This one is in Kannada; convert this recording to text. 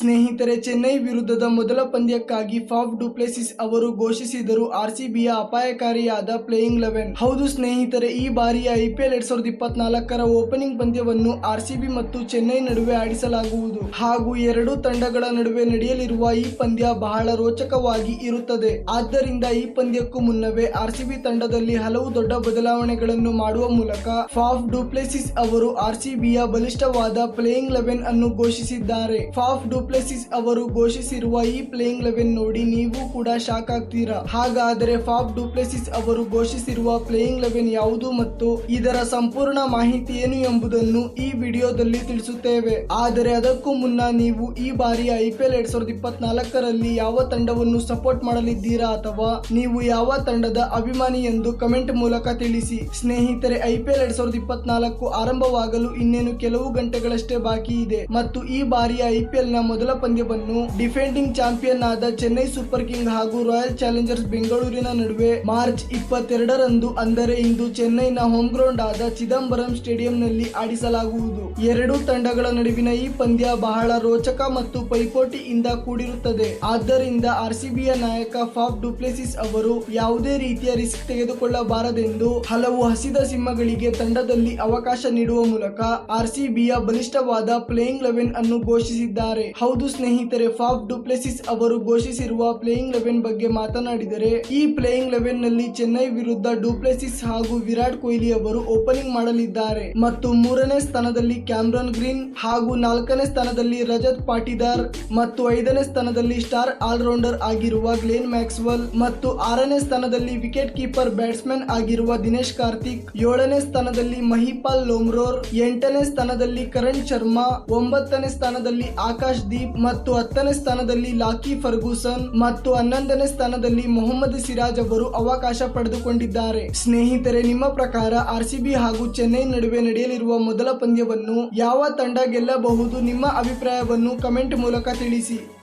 ಸ್ನೇಹಿತರೆ, ಚೆನ್ನೈ ವಿರುದ್ಧದ ಮೊದಲ ಪಂದ್ಯಕ್ಕಾಗಿ ಫಾಫ್ ಡುಪ್ಲೆಸಿಸ್ ಅವರು ಘೋಷಿಸಿದರು. ಆರ್ಸಿಬಿಯ ಅಪಾಯಕಾರಿಯಾದ ಪ್ಲೇಯಿಂಗ್ ಲೆವೆನ್. ಹೌದು ಸ್ನೇಹಿತರೆ, ಈ ಬಾರಿಯ ಐಪಿಎಲ್ ಎರಡ್ ಸಾವಿರದ ಇಪ್ಪತ್ನಾಲ್ಕರ ಓಪನಿಂಗ್ ಪಂದ್ಯವನ್ನು ಆರ್ಸಿಬಿ ಮತ್ತು ಚೆನ್ನೈ ನಡುವೆ ಆಡಿಸಲಾಗುವುದು. ಹಾಗೂ ಎರಡು ತಂಡಗಳ ನಡುವೆ ನಡೆಯಲಿರುವ ಈ ಪಂದ್ಯ ಬಹಳ ರೋಚಕವಾಗಿ ಇರುತ್ತದೆ. ಆದ್ದರಿಂದ ಈ ಪಂದ್ಯಕ್ಕೂ ಮುನ್ನವೇ ಆರ್ಸಿಬಿ ತಂಡದಲ್ಲಿ ಹಲವು ದೊಡ್ಡ ಬದಲಾವಣೆಗಳನ್ನು ಮಾಡುವ ಮೂಲಕ ಫಾಫ್ ಡುಪ್ಲೆಸಿಸ್ ಅವರು ಆರ್ಸಿಬಿಯ ಬಲಿಷ್ಠವಾದ ಪ್ಲೇಯಿಂಗ್ ಲೆವೆನ್ ಅನ್ನು ಘೋಷಿಸಿದ್ದಾರೆ. ಫಾಫ್ ಡುಪ್ಲೆಸಿಸ್ ಅವರು ಘೋಷಿಸಿರುವ ಈ ಪ್ಲೇಯಿಂಗ್ ಲೆವೆನ್ ನೋಡಿ ನೀವು ಕೂಡ ಶಾಕ್ ಆಗ್ತೀರಾ. ಹಾಗಾದರೆ ಫಾಫ್ ಡುಪ್ಲೆಸಿಸ್ ಅವರು ಘೋಷಿಸಿರುವ ಪ್ಲೇಯಿಂಗ್ ಲೆವೆನ್ ಯಾವುದು ಮತ್ತು ಇದರ ಸಂಪೂರ್ಣ ಮಾಹಿತಿ ಏನು ಎಂಬುದನ್ನು ಈ ವಿಡಿಯೋದಲ್ಲಿ ತಿಳಿಸುತ್ತೇವೆ. ಆದರೆ ಅದಕ್ಕೂ ಮುನ್ನ ನೀವು ಈ ಬಾರಿಯ ಐಪಿಎಲ್ ಎರಡ್ ಸಾವಿರದ ಇಪ್ಪತ್ನಾಲ್ಕರಲ್ಲಿ ಯಾವ ತಂಡವನ್ನು ಸಪೋರ್ಟ್ ಮಾಡಲಿದ್ದೀರಾ ಅಥವಾ ನೀವು ಯಾವ ತಂಡದ ಅಭಿಮಾನಿ ಎಂದು ಕಮೆಂಟ್ ಮೂಲಕ ತಿಳಿಸಿ. ಸ್ನೇಹಿತರೆ ಐಪಿಎಲ್ ಎರಡ್ ಸಾವಿರದ ಇಪ್ಪತ್ನಾಲ್ಕು ಆರಂಭವಾಗಲು ಇನ್ನೇನು ಕೆಲವು ಗಂಟೆಗಳಷ್ಟೇ ಬಾಕಿ ಇದೆ. ಮತ್ತು ಈ ಬಾರಿಯ ಐಪಿಎಲ್ನ ಮೊದಲ ಪಂದ್ಯವನ್ನು ಡಿಫೆಂಡಿಂಗ್ ಚಾಂಪಿಯನ್ ಆದ ಚೆನ್ನೈ ಸೂಪರ್ ಕಿಂಗ್ ಹಾಗೂ ರಾಯಲ್ ಚಾಲೆಂಜರ್ಸ್ ಬೆಂಗಳೂರಿನ ನಡುವೆ ಮಾರ್ಚ್ ಇಪ್ಪತ್ತೆರಡರಂದು, ಅಂದರೆ ಇಂದು ಚೆನ್ನೈನ ಹೋಮ್ ಗ್ರೌಂಡ್ ಆದ ಚಿದಂಬರಂ ಸ್ಟೇಡಿಯಂನಲ್ಲಿ ಆಡಿಸಲಾಗುವುದು. ಎರಡೂ ತಂಡಗಳ ನಡುವಿನ ಈ ಪಂದ್ಯ ಬಹಳ ರೋಚಕ ಮತ್ತು ಪೈಪೋಟಿಯಿಂದ ಕೂಡಿರುತ್ತದೆ. ಆದ್ದರಿಂದ ಆರ್ಸಿಬಿಯ ನಾಯಕ ಫಾಫ್ ಡುಪ್ಲೆಸಿಸ್ ಅವರು ಯಾವುದೇ ರೀತಿಯ ರಿಸ್ಕ್ ತೆಗೆದುಕೊಳ್ಳಬಾರದೆಂದು ಹಲವು ಹಸಿದ ಸಿಂಹಗಳಿಗೆ ತಂಡದಲ್ಲಿ ಅವಕಾಶ ನೀಡುವ ಮೂಲಕ ಆರ್ಸಿಬಿಯ ಬಲಿಷ್ಠವಾದ ಪ್ಲೇಯಿಂಗ್ ಲೆವೆನ್ ಅನ್ನು ಘೋಷಿಸಿದ್ದಾರೆ. ಹೌದು ಸ್ನೇಹಿತರೆ ಫಾಫ್ ಡುಪ್ಲೆಸಿಸ್ ಅವರು ಘೋಷಿಸಿರುವ ಪ್ಲೇಯಿಂಗ್ ಲೆವೆನ್ ಬಗ್ಗೆ ಮಾತನಾಡಿದರೆ, ಈ ಪ್ಲೇಯಿಂಗ್ ಲೆವೆನ್ನಲ್ಲಿ ಚೆನ್ನೈ ವಿರುದ್ಧ ಡುಪ್ಲೆಸಿಸ್ ಹಾಗೂ ವಿರಾಟ್ ಕೊಹ್ಲಿ ಅವರು ಓಪನಿಂಗ್ ಮಾಡಲಿದ್ದಾರೆ. ಮತ್ತು ಮೂರನೇ ಸ್ಥಾನದಲ್ಲಿ ಕ್ಯಾಮ್ರನ್ ಗ್ರೀನ್ ಹಾಗೂ ನಾಲ್ಕನೇ ಸ್ಥಾನದಲ್ಲಿ ರಜತ್ ಪಾಟೀದಾರ್ ಮತ್ತು ಐದನೇ ಸ್ಥಾನದಲ್ಲಿ ಸ್ಟಾರ್ ಆಲ್ರೌಂಡರ್ ಆಗಿರುವ ಗ್ಲೇನ್ ಮ್ಯಾಕ್ಸ್ವೆಲ್ ಮತ್ತು ಆರನೇ ಸ್ಥಾನದಲ್ಲಿ ವಿಕೆಟ್ ಕೀಪರ್ ಬ್ಯಾಟ್ಸ್ಮನ್ ಆಗಿರುವ ದಿನೇಶ್ ಕಾರ್ತಿಕ್, ಏಳನೇ ಸ್ಥಾನದಲ್ಲಿ ಮಹಿಪಾಲ್ ಲೋಮ್ರೋರ್, ಎಂಟನೇ ಸ್ಥಾನದಲ್ಲಿ ಕರಣ್ ಶರ್ಮಾ, ಒಂಬತ್ತನೇ ಸ್ಥಾನದಲ್ಲಿ ಆಕಾಶ್ ದೀಪ್ ಮತ್ತು ಹತ್ತನೇ ಸ್ಥಾನದಲ್ಲಿ ಲಾಕಿ ಫರ್ಗೂಸನ್ ಮತ್ತು ಹನ್ನೊಂದನೇ ಸ್ಥಾನದಲ್ಲಿ ಮೊಹಮ್ಮದ್ ಸಿರಾಜ್ ಅವರು ಅವಕಾಶ ಪಡೆದುಕೊಂಡಿದ್ದಾರೆ. ಸ್ನೇಹಿತರೆ, ನಿಮ್ಮ ಪ್ರಕಾರ ಆರ್ಸಿಬಿ ಹಾಗೂ ಚೆನ್ನೈ ನಡುವೆ ನಡೆಯಲಿರುವ ಮೊದಲ ಪಂದ್ಯವನ್ನು ಯಾವ ತಂಡ ಗೆಲ್ಲಬಹುದು? ನಿಮ್ಮ ಅಭಿಪ್ರಾಯವನ್ನು ಕಮೆಂಟ್ ಮೂಲಕ ತಿಳಿಸಿ.